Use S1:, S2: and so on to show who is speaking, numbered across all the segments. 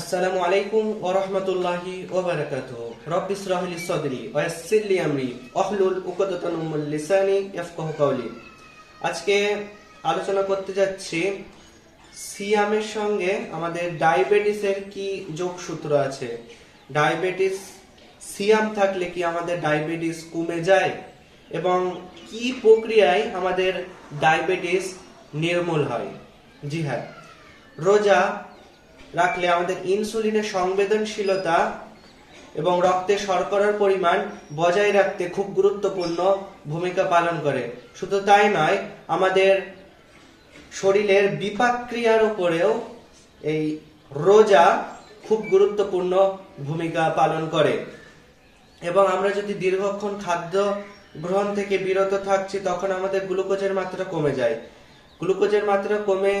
S1: আসসালামু আলাইকুম ওয়া রাহমাতুল্লাহি ওয়া বারাকাতুহু। রব্বি ইশরাহ লি সাদরি ওয়া ইয়াসসির লি আমরি। ওয়াহলুল উকদাতাম মিন লিসানি ইয়াফকাহু কাওলি। আজকে আলোচনা করতে যাচ্ছি সিয়ামের সঙ্গে আমাদের ডায়াবেটিসের কি যোগসূত্র আছে। ডায়াবেটিস, সিয়াম থাকলে কি আমাদের ডায়াবেটিস কমে যায়? এবং কি প্রক্রিয়ায় আমাদের ডায়াবেটিস নির্মূল হয়? জি হ্যাঁ। রোজা রাখলে আমাদের ইনসুলিনের সংবেদনশীলতা এবং রক্তে শর্করার পরিমাণ বজায় রাখতে খুব গুরুত্বপূর্ণ ভূমিকা পালন করে। শুধু তাই নয়, আমাদের শরীরের বিপাক ক্রিয়ার উপরেও এই রোজা খুব গুরুত্বপূর্ণ ভূমিকা পালন করে। এবং আমরা যদি দীর্ঘক্ষণ খাদ্য গ্রহণ থেকে বিরত থাকছি, তখন আমাদের গ্লুকোজের মাত্রা কমে যায়। গ্লুকোজের মাত্রা কমে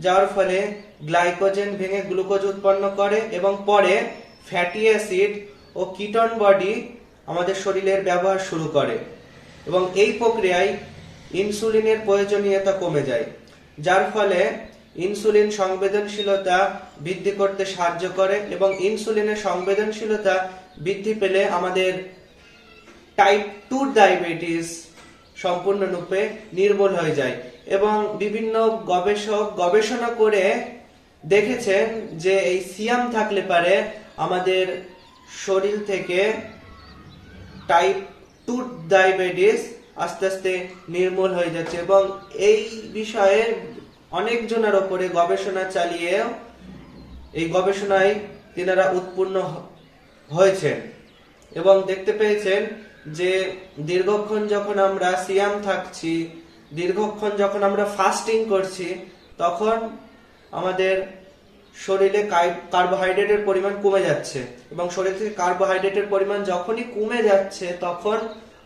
S1: যাওয়ার ফলে গ্লাইকোজেন ভেঙে গ্লুকোজ উৎপন্ন করে এবং পরে ফ্যাটি অ্যাসিড ও কিটন বডি আমাদের শরীরের ব্যবহার শুরু করে এবং এই প্রক্রিয়ায় ইনসুলিনের প্রয়োজনীয়তা কমে যায়, যার ফলে ইনসুলিন সংবেদনশীলতা বৃদ্ধি করতে সাহায্য করে এবং ইনসুলিনের সংবেদনশীলতা বৃদ্ধি পেলে আমাদের টাইপ টু ডায়াবেটিস সম্পূর্ণরূপে নির্মূল হয়ে যায়। এবং বিভিন্ন গবেষক গবেষণা করে দেখেছেন যে এই সিয়াম থাকলে পারে আমাদের শরীর থেকে টাইপ টু ডায়াবেটিস আস্তে আস্তে নির্মূল হয়ে যাচ্ছে। এবং এই বিষয়ে অনেকজনের ওপরে গবেষণা চালিয়ে এই গবেষণায় তিনারা উৎপন্ন হয়েছেন। এবং দেখতে পেয়েছেন যে দীর্ঘক্ষণ যখন আমরা সিয়াম থাকছি, দীর্ঘক্ষণ যখন আমরা ফাস্টিং করছি, তখন আমাদের শরীরে কার্বোহাইড্রেটের পরিমাণ কমে যাচ্ছে এবং শরীর থেকে কার্বোহাইড্রেটের পরিমাণ যখনই কমে যাচ্ছে, তখন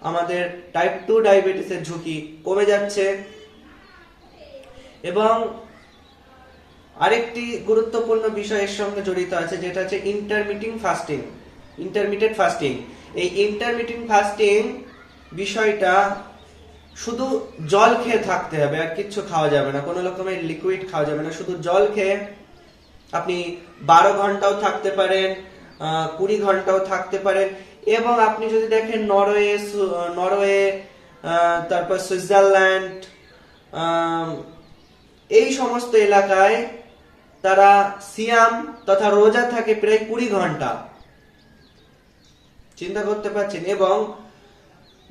S1: আমাদের টাইপ টু ডায়াবেটিসের ঝুঁকি কমে যাচ্ছে। এবং আরেকটি গুরুত্বপূর্ণ বিষয় এর সঙ্গে জড়িত আছে, যেটা হচ্ছে ইন্টারমিটিং ফাস্টিং ইন্টারমিডিয়েট ফাস্টিং এই ইন্টারমিটিং ফাস্টিং বিষয়টা শুধু জল খেয়ে থাকতে হবে, আর কিচ্ছু খাওয়া যাবে না। কোনো রকমের লিকুইড খাওয়া যাবে না। শুধু জল খেয়ে আপনি বারো ঘন্টাও থাকতে পারেন কুড়ি ঘন্টাও থাকতে পারেন। এবং আপনি যদি দেখেন নরওয়ে নরওয়ে তারপর সুইজারল্যান্ড এই সমস্ত এলাকায় তারা সিয়াম তথা রোজা থাকে প্রায় কুড়ি ঘণ্টা। চিন্তা করতে পারছেন এবং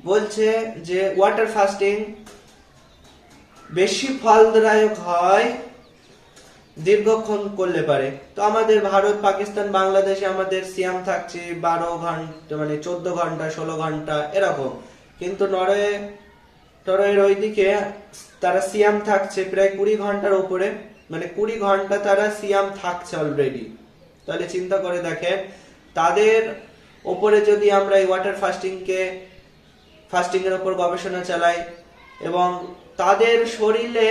S1: বলছে যে ওয়াটার ফাস্টিং বেশি ফলদায়ক হয় দীর্ঘক্ষণ করলে পারে। তো আমাদের ভারত, পাকিস্তান, বাংলাদেশে আমাদের সিয়াম থাকছে বারো ঘণ্টা মানে চোদ্দ ঘণ্টা, ষোলো ঘণ্টা, এরকম। কিন্তু নরওয়ে টরয়ের ওইদিকে তারা সিয়াম থাকছে প্রায় কুড়ি ঘণ্টার উপরে মানে কুড়ি ঘণ্টা তারা সিয়াম থাকছে অলরেডি তাহলে চিন্তা করে দেখেন, তাদের ওপরে যদি আমরা এই ওয়াটার ফাস্টিংকে ফাস্টিং এর উপর গবেষণা চালাই, এবং তাদের শরীরে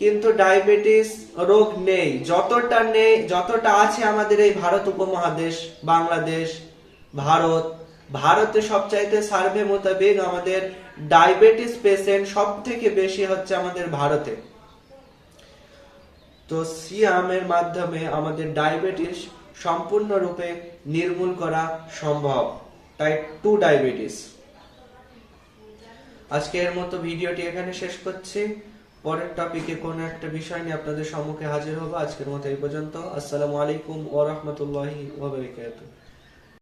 S1: কিন্তু ডায়াবেটিস রোগ নেই, যতটা নেই, যতটা আছে আমাদের এই ভারত উপমহাদেশ, বাংলাদেশ, ভারত, ভারতে সবচাইতে সার্ভে মোতাবেক আমাদের ডায়াবেটিস পেশেন্ট সব থেকে বেশি হচ্ছে আমাদের ভারতে। তো সিয়ামের মাধ্যমে আমাদের ডায়াবেটিস সম্পূর্ণরূপে নির্মূল করা সম্ভব। Type two diabetes. আজকে এর মতো ভিডিওটি এখানে শেষ করছি। পরের টপিকে কোনো একটা বিষয় নিয়ে আপনাদের সম্মুখে হাজির হব। আজকের মতো এই পর্যন্ত। আসসালামু আলাইকুম ওয়া রাহমাতুল্লাহি ওয়া বারাকাতুহু।